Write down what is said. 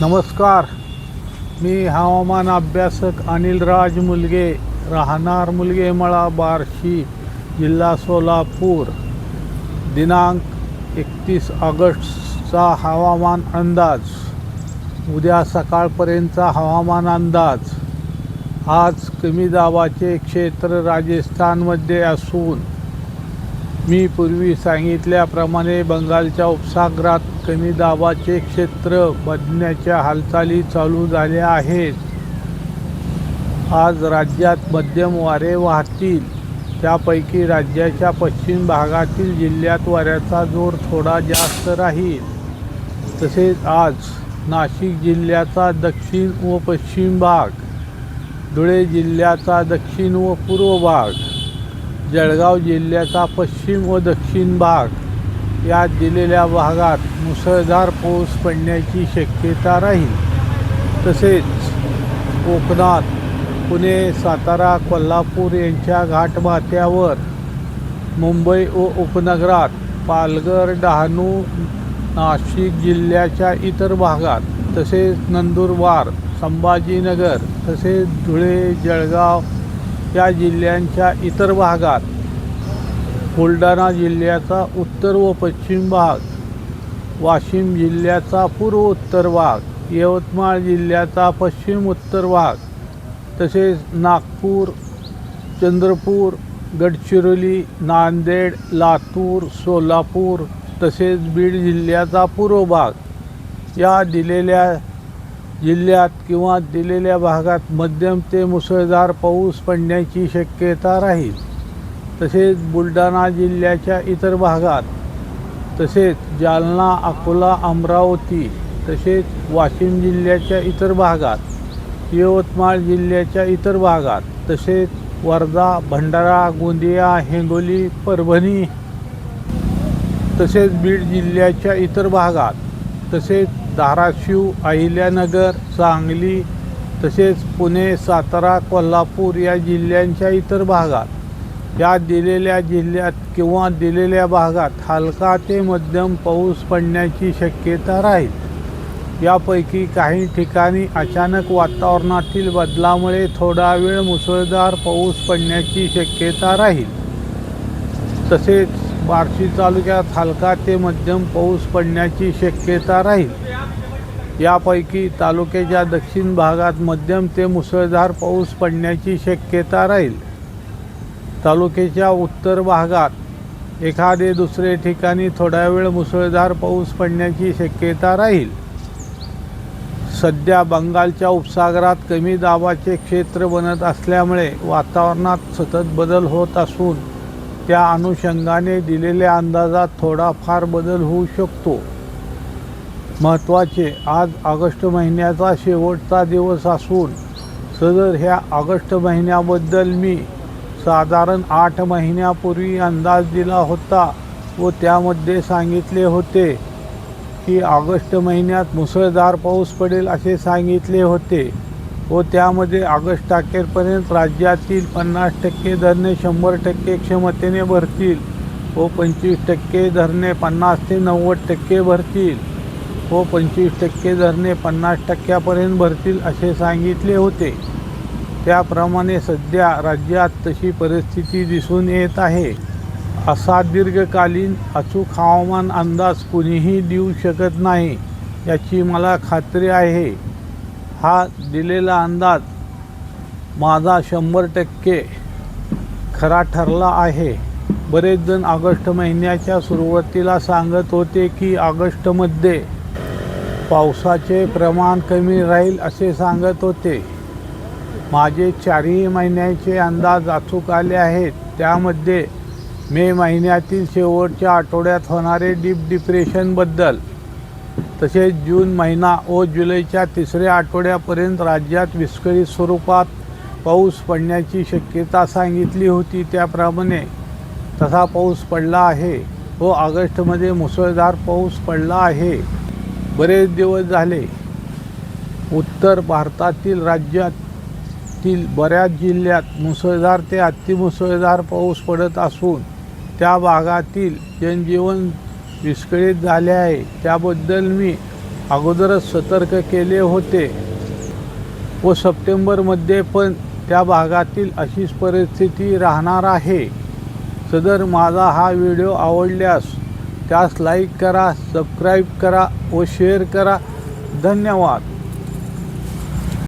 नमस्कार. मी हवामान अभ्यासक अनिल राज मुलगे. राहणार मुलगे मळा बार्शी जिल्हा सोलापूर. दिनांक एकतीस ऑगस्टचा हवामान अंदाज. उद्या सकाळपर्यंतचा हवामान अंदाज. आज कमी दाबाचे क्षेत्र राजस्थानमध्ये असून मी पूर्वी सांगितल्याप्रमाणे बंगालच्या उपसागरात कमी दाबाचे क्षेत्र बदण्याच्या हालचाली चालू झाल्या आहेत. आज राज्यात मध्यम वारे वाहतील. त्यापैकी राज्याच्या पश्चिम भागातील जिल्ह्यात वाऱ्याचा जोर थोडा जास्त राहील. तसेच आज नाशिक जिल्ह्याचा दक्षिण व पश्चिम भाग धुळे जिल्ह्याचा दक्षिण व पूर्व भाग जळगाव जिल्ह्याचा पश्चिम व दक्षिण भाग. या दिलेल्या भागात मुसळधार पाऊस पडण्याची शक्यता राहील. तसेच कोकणात पुणे सातारा कोल्हापूर यांच्या घाटमाथ्यावर मुंबई व उपनगरात पालघर डहाणू नाशिक जिल्ह्याच्या इतर भागात तसेच नंदुरबार संभाजीनगर तसेच धुळे जळगाव या जिल्ह्यांच्या इतर भागात. बुलढाणा जिल्ह्याचा उत्तर व पश्चिम भाग वाशिम जिल्ह्याचा पूर्व उत्तर भाग यवतमाळ जिल्ह्याचा पश्चिम उत्तर भाग तसेच नागपूर चंद्रपूर गडचिरोली नांदेड लातूर सोलापूर तसेच बीड जिल्ह्याचा पूर्व भाग. या दिलेल्या जिल्ह्यात किंवा दिलेल्या भागात मध्यम ते मुसळधार पाऊस पडण्याची शक्यता राहील. तसेच बुलढाणा जिल्ह्याच्या इतर भागात तसेच जालना अकोला अमरावती तसेच वाशिम जिल्ह्याच्या इतर भागात यवतमाळ जिल्ह्याच्या इतर भागात तसेच वर्धा भंडारा गोंदिया हिंगोली परभणी तसेच बीड जिल्ह्याच्या इतर भागात तसेच धाराशिव अहिल्यानगर सांगली तसेच पुणे सातारा कोल्हापूर या जिल्ह्यांच्या इतर भागात या दिलेल्या जिल्ह्यात किंवा दिलेल्या भागात हलका ते मध्यम पाऊस पडण्याची शक्यता राहील. यापैकी काही ठिकाणी अचानक वातावरणातील बदलामुळे थोडा वेळ मुसळधार पाऊस पडण्याची शक्यता राहील. तसेच बार्शी तालुक्यात हलका ते मध्यम पाऊस पडण्याची शक्यता राहील. यापैकी तालुक्याच्या दक्षिण भागात मध्यम ते मुसळधार पाऊस पडण्याची शक्यता राहील. तालुक्याच्या उत्तर भागात एखादे दुसरे ठिकाणी थोडा वेळ मुसळधार पाऊस पडण्याची शक्यता राहील. सध्या बंगालच्या उपसागरात कमी दाबाचे क्षेत्र बनत असल्यामुळे वातावरणात सतत बदल होत असून त्या अनुषंगाने दिलेल्या अंदाजात थोडाफार बदल होऊ शकतो. महत्त्वाचे आज ऑगस्ट महिन्याचा शेवटचा दिवस असून सदर ह्या ऑगस्ट महिन्याबद्दल मी साधारण आठ महिन्यापूर्वी अंदाज दिला होता व त्यामध्ये सांगितले होते की ऑगस्ट महिन्यात मुसळधार पाऊस पडेल असे सांगितले होते. व त्यामध्ये ऑगस्ट अखेरपर्यंत राज्यातील पन्नास टक्के धरणे शंभर टक्के क्षमतेने भरतील व पंचवीस टक्के धरणे पन्नास ते नव्वद टक्के भरतील व पंचवीस टक्के धरणे पन्नास टक्क्यापर्यंत भरतील असे सांगितले होते. त्याप्रमाणे सध्या राज्यात तशी परिस्थिती दिसून येत आहे. असा दीर्घकालीन अचूक हवामान अंदाज कुणीही देऊ शकत नाही याची मला खात्री आहे. हा दिलेला अंदाज माझा शंभर टक्के खरा ठरला आहे. बरेच जण ऑगस्ट महिन्याच्या सुरुवातीला सांगत होते की ऑगस्टमध्ये पावसाचे प्रमाण कमी राहील असे सांगत होते. माझे चारही महिन्याचे अंदाज अचूक आले आहेत. त्यामध्ये मे महिन्यातील शेवटच्या आठवड्यात होणारे डीप डिप्रेशनबद्दल तसेच जून महिना व जुलैच्या तिसऱ्या आठवड्यापर्यंत राज्यात विस्कळीत स्वरूपात पाऊस पडण्याची शक्यता सांगितली होती त्याप्रमाणे तसा पाऊस पडला आहे. व ऑगस्टमध्ये मुसळधार पाऊस पडला आहे. बरेच दिवस झाले. उत्तर भारतातील राज्यातील बऱ्याच जिल्ह्यात मुसळधार ते अतिमुसळधार पाऊस पडत असून त्या भागातील जनजीवन विस्कळीत झाले आहे. त्याबद्दल मी अगोदरच सतर्क केले होते. व सप्टेंबरमध्ये पण त्या भागातील अशीच परिस्थिती राहणार आहे. सदर माझा हा व्हिडिओ आवडल्यास त्यास लाईक करा सबस्क्राईब करा व शेअर करा. धन्यवाद.